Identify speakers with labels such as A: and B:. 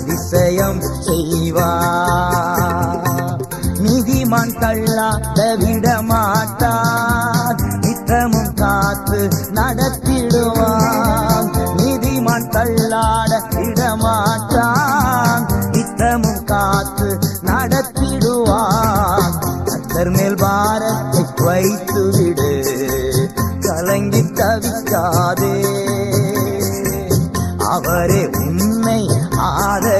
A: அதிசயம் செய்வார் நீதிமான் தள்ளாத விடமாட்டார் நித்தமும் காத்து நடத்திடுவான். நீதிமான் தள்ளாட விடமாட்டான் நித்தமும் காத்து நடத்திடுவான். கத்தர் மேல் பாரத்தை வைத்து விடு. கலங்கி தவிக்காதே. அவரே உன்னை ஆதர்